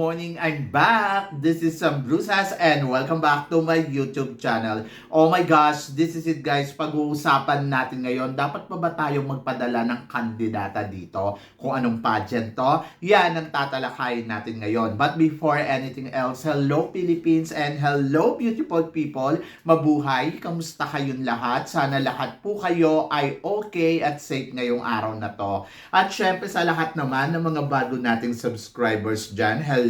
Morning! I'm back! This is Sam Brusas and welcome back to my YouTube channel. Oh my gosh, this is it guys. Pag-uusapan natin ngayon, dapat pa ba tayong magpadala ng kandidata dito? Kung anong pageant to? Yan ang tatalakayin natin ngayon. But before anything else, hello Philippines and hello beautiful people! Mabuhay! Kamusta kayong lahat? Sana lahat po kayo ay okay at safe ngayong araw na to. At syempre sa lahat naman ng mga bago nating subscribers dyan, hello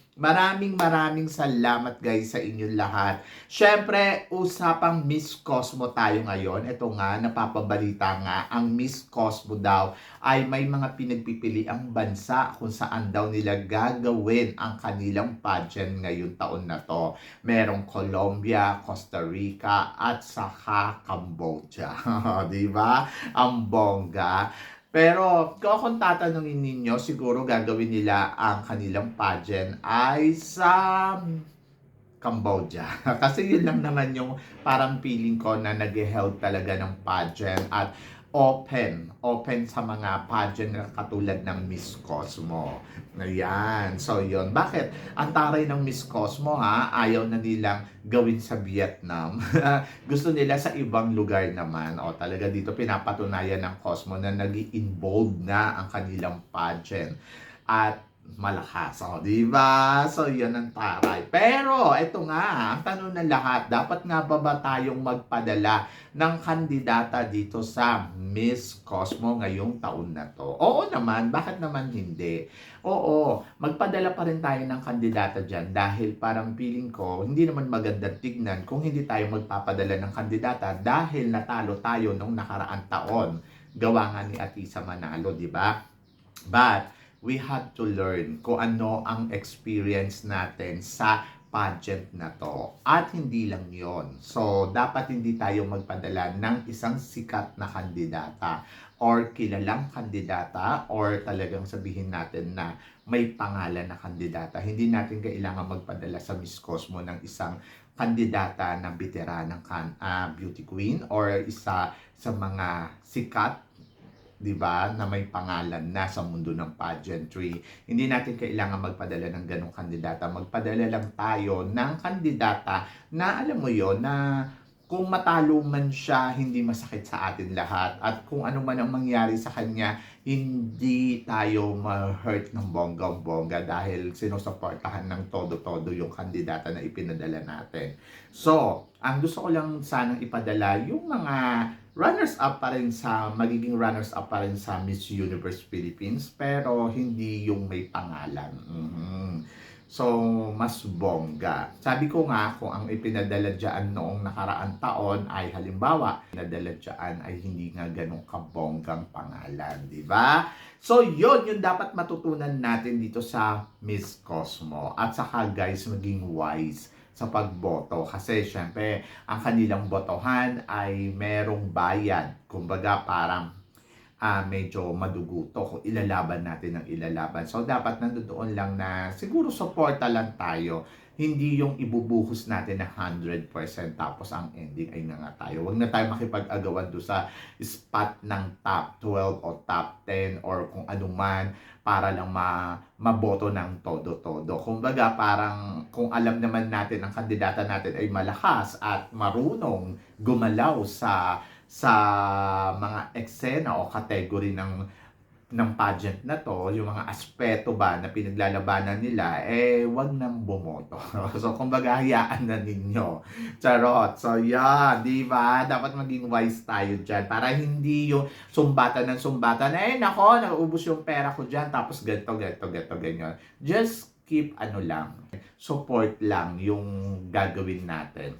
Maraming maraming salamat guys sa inyong lahat. Syempre, usapang Miss Cosmo tayo ngayon. Ito nga, napapabalita nga, ang Miss Cosmo daw ay may mga pinagpipili ang bansa kung saan daw nila gagawin ang kanilang pageant ngayong taon na to. Merong Colombia, Costa Rica, at saka Cambodia. Di ba? Ang bongga. Pero kung tatanungin ninyo, siguro gagawin nila ang kanilang pageant ay sa Cambodia. Kasi yun lang naman yung parang feeling ko na nag-help talaga ng pageant at open. Open sa mga pageant katulad ng Miss Cosmo. Ayan. So, yun. Bakit? Ang taray ng Miss Cosmo, ha? Ayaw na nilang gawin sa Vietnam. Gusto nila sa ibang lugar naman. O, talaga dito pinapatunayan ng Cosmo na nag involved na ang kanilang pageant. At malakas. O, di ba? So, yun ang taray. Pero, ito nga, ang tanong ng lahat, dapat nga ba ba tayong magpadala ng kandidata dito sa Miss Cosmo ngayong taon na to? Oo naman, bakit naman hindi? Oo, magpadala pa rin tayo ng kandidata dyan dahil parang feeling ko, hindi naman magandang tignan kung hindi tayo magpapadala ng kandidata dahil natalo tayo nung nakaraang taon. Gawa nga ni Atisa Manalo, di ba? But, we had to learn kung ano ang experience natin sa pageant na to. At hindi lang yon. So, dapat hindi tayo magpadala ng isang sikat na kandidata or kilalang kandidata or talagang sabihin natin na may pangalan na kandidata. Hindi natin kailangan magpadala sa Miss Cosmo ng isang kandidata na veteranang kan, uh, beauty queen or isa sa mga sikat 'di ba, na may pangalan na sa mundo ng pageantry. Hindi natin kailangan magpadala ng ganong kandidata. Magpadala lang tayo ng kandidata na alam mo 'yon na kung matalo man siya, hindi masakit sa atin lahat. At kung ano man ang mangyari sa kanya, hindi tayo ma-hurt ng bonggang-bongga dahil sinusuportahan ng todo-todo yung kandidata na ipinadala natin. So, ang gusto ko lang sanang ipadala yung mga runners-up pa rin sa, magiging runners-up pa rin sa Miss Universe Philippines, pero hindi yung may pangalan. Mm-hmm. So, mas bongga. Sabi ko nga, kung ang ipinadala dyan noong nakaraang taon ay halimbawa, pinadala dyan ay hindi nga ganong kabonggang pangalan, di ba? So, yun, yung dapat matutunan natin dito sa Miss Cosmo. At saka guys, maging wise sa pagboto. Kasi syempre, ang kanilang botohan ay merong bayad. Kumbaga, parang uh, medyo maduguto kung ilalaban natin ang ilalaban. So, dapat nandoon lang na siguro suporta lang tayo. Hindi yung ibubuhos natin na 100% tapos ang ending ay nga tayo. Huwag na tayo makipag-agawan do sa spot ng top 12 o top 10 or kung ano man para lang ma maboto ng todo-todo. Kumbaga parang kung alam naman natin ang kandidata natin ay malakas at marunong gumalaw sa sa mga eksena o kategory ng ng pageant na to, yung mga aspeto ba na pinaglalabanan nila, eh, wag nang bumoto. so, kumbaga, hayaan na ninyo. Charot. So, yeah, di ba? Dapat maging wise tayo dyan para hindi yung sumbatan ng sumbatan. Eh, nako, naubos yung pera ko dyan, tapos ganito, ganito, ganito, ganyan. Just keep, ano lang, support lang yung gagawin natin.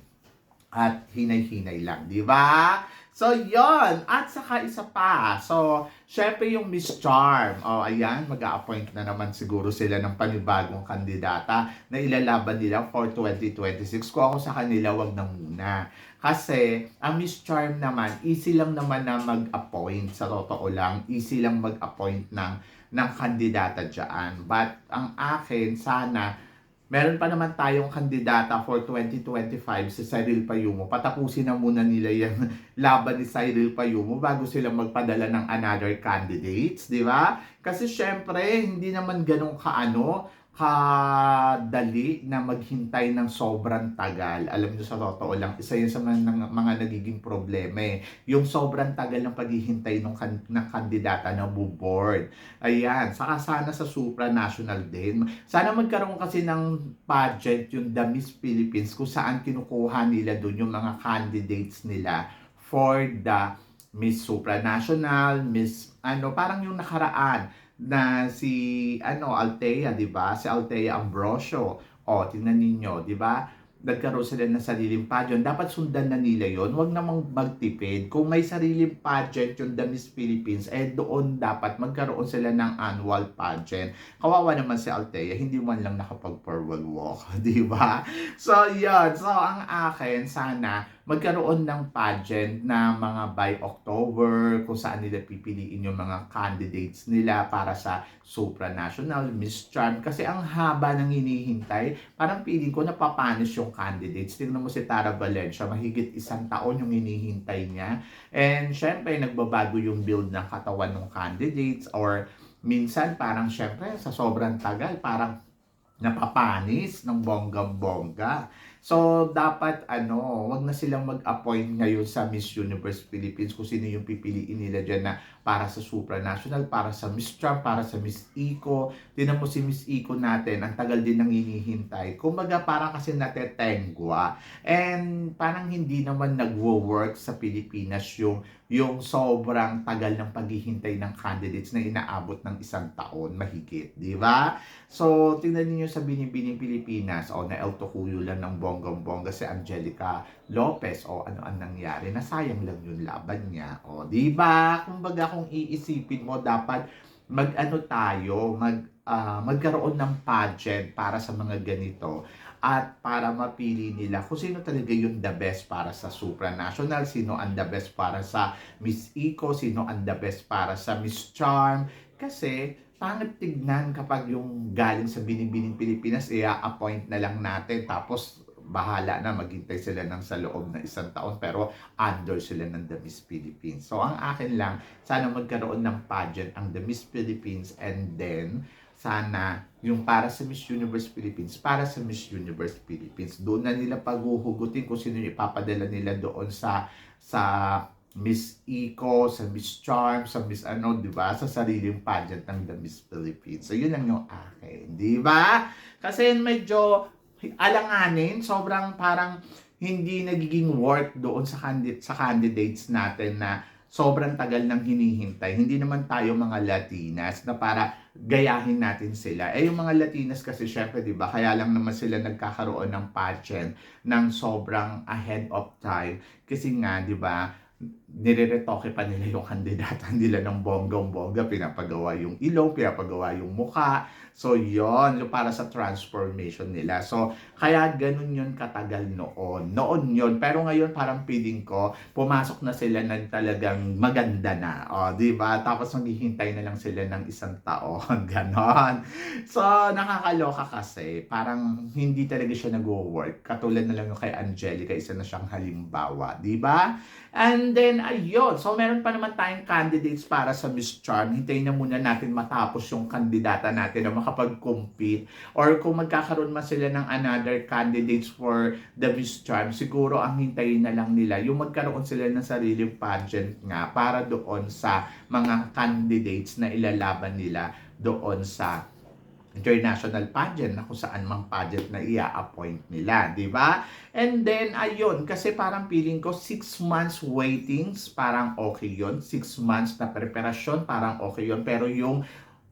At hinay-hinay lang, di ba? So, yon At saka isa pa. So, syempre yung Miss Charm. O, oh, ayan, mag appoint na naman siguro sila ng panibagong kandidata na ilalaban nila for 2026. Kung ako sa kanila, wag na muna. Kasi, ang Miss Charm naman, easy lang naman na mag-appoint. Sa totoo lang, easy lang mag-appoint ng, ng kandidata dyan. But, ang akin, sana, Meron pa naman tayong kandidata for 2025 si Cyril Payumo. Patapusin na muna nila yung laban ni Cyril Payumo bago sila magpadala ng another candidates, di ba? Kasi syempre, hindi naman ganun kaano, kadali na maghintay ng sobrang tagal. Alam niyo sa totoo lang, isa yun sa mga, ng- mga nagiging problema eh. Yung sobrang tagal ng paghihintay ng, kan- ng kandidata na board. Ayan, saka sana sa supranational din. Sana magkaroon kasi ng pageant yung The Miss Philippines kung saan kinukuha nila doon yung mga candidates nila for the Miss Supranational, Miss ano, parang yung nakaraan na si ano Althea, 'di ba? Si Althea Ambrosio. O, tingnan ninyo, 'di ba? Nagkaroon sila ng sariling pageant. Dapat sundan na nila yon. Huwag namang magtipid. Kung may sariling pageant yung The Miss Philippines, eh doon dapat magkaroon sila ng annual pageant. Kawawa naman si Althea, hindi man lang nakapag-forward walk, di ba? So, yun. So, ang akin, sana magkaroon ng pageant na mga by October, kung saan nila pipiliin yung mga candidates nila para sa supranational, Miss Charm. Kasi ang haba ng hinihintay, parang feeling ko napapanis yung candidates. Tingnan mo si Tara Valencia, mahigit isang taon yung hinihintay niya. And syempre, nagbabago yung build ng katawan ng candidates or minsan parang syempre sa sobrang tagal, parang napapanis ng bonggang-bongga. So, dapat ano, wag na silang mag-appoint ngayon sa Miss Universe Philippines kung sino yung pipiliin nila dyan na para sa supranational, para sa Miss Trump, para sa Miss Eco. Tinan mo si Miss Eco natin, ang tagal din nang hinihintay. Kumbaga, parang kasi natetengwa. And parang hindi naman nagwo-work sa Pilipinas yung yung sobrang tagal ng paghihintay ng candidates na inaabot ng isang taon mahigit, di ba? So, tingnan niyo sa Binibining Pilipinas, o na El Tocuyo lang ng bonggang-bongga si Angelica Lopez, o ano ang nangyari, nasayang lang yung laban niya, o di ba? Kumbaga kung iisipin mo, dapat mag-ano tayo, mag, ah, magkaroon ng pageant para sa mga ganito at para mapili nila kung sino talaga yung the best para sa supranational, sino ang the best para sa Miss Eco, sino ang the best para sa Miss Charm. Kasi, pangit tignan kapag yung galing sa Binibining Pilipinas, i-appoint na lang natin. Tapos, bahala na maghintay sila ng sa loob na isang taon pero under sila ng The Miss Philippines. So, ang akin lang, sana magkaroon ng pageant ang The Miss Philippines and then, sana yung para sa Miss Universe Philippines, para sa Miss Universe Philippines. Doon na nila paghuhugutin kung sino yung ipapadala nila doon sa sa Miss Eco, sa Miss Charm, sa Miss ano, di ba? Sa sariling pageant ng The Miss Philippines. So, yun lang yung akin, di ba? Kasi medyo alanganin, sobrang parang hindi nagiging work doon sa, candid- sa candidates natin na sobrang tagal nang hinihintay. Hindi naman tayo mga Latinas na para gayahin natin sila. Eh yung mga Latinas kasi syempre 'di ba, kaya lang naman sila nagkakaroon ng pageant ng sobrang ahead of time kasi nga 'di ba, nireretoke pa nila yung kandidata nila ng bonggang-bongga, pinapagawa yung ilong, pinapagawa yung muka. So, yon yung para sa transformation nila. So, kaya ganun yun katagal noon. Noon yun. Pero ngayon, parang feeling ko, pumasok na sila ng talagang maganda na. O, di ba? Tapos maghihintay na lang sila ng isang taon. Ganon. So, nakakaloka kasi. Parang hindi talaga siya nag-work. Katulad na lang yung kay Angelica, isa na siyang halimbawa. Di ba? And then, ayun. So, meron pa naman tayong candidates para sa Miss Charm. Hintayin na muna natin matapos yung kandidata natin na makapag-compete. Or kung magkakaroon man sila ng another candidates for the Miss Charm, siguro ang hintayin na lang nila yung magkaroon sila ng sariling pageant nga para doon sa mga candidates na ilalaban nila doon sa international pageant na kung saan mang pageant na ia-appoint nila, di ba? And then, ayun, kasi parang feeling ko, six months waitings, parang okay yon Six months na preparasyon, parang okay yon Pero yung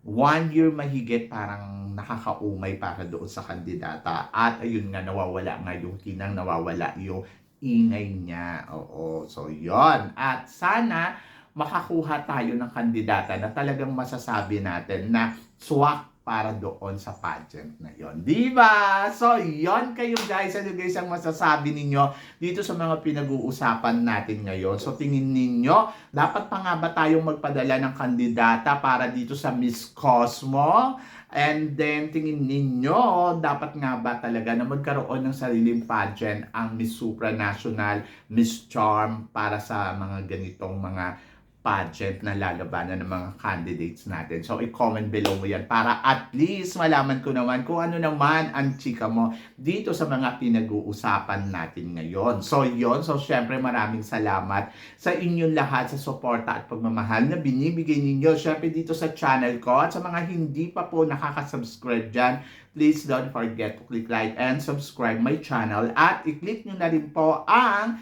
one year mahigit, parang nakakaumay para doon sa kandidata. At ayun nga, nawawala nga yung kinang, nawawala yung ingay niya. Oo, so yon At sana, makakuha tayo ng kandidata na talagang masasabi natin na swak para doon sa pageant na yon. Di ba? So, yon kayo guys. Ano guys ang masasabi ninyo dito sa mga pinag-uusapan natin ngayon? So, tingin ninyo, dapat pa nga ba tayong magpadala ng kandidata para dito sa Miss Cosmo? And then, tingin ninyo, dapat nga ba talaga na magkaroon ng sariling pageant ang Miss Supranational, Miss Charm para sa mga ganitong mga pageant na lalabanan ng mga candidates natin. So, i-comment below mo yan para at least malaman ko naman kung ano naman ang chika mo dito sa mga pinag-uusapan natin ngayon. So, yon So, syempre maraming salamat sa inyong lahat sa suporta at pagmamahal na binibigay ninyo. Syempre dito sa channel ko at sa mga hindi pa po nakaka-subscribe dyan, please don't forget to click like and subscribe my channel at i-click nyo na rin po ang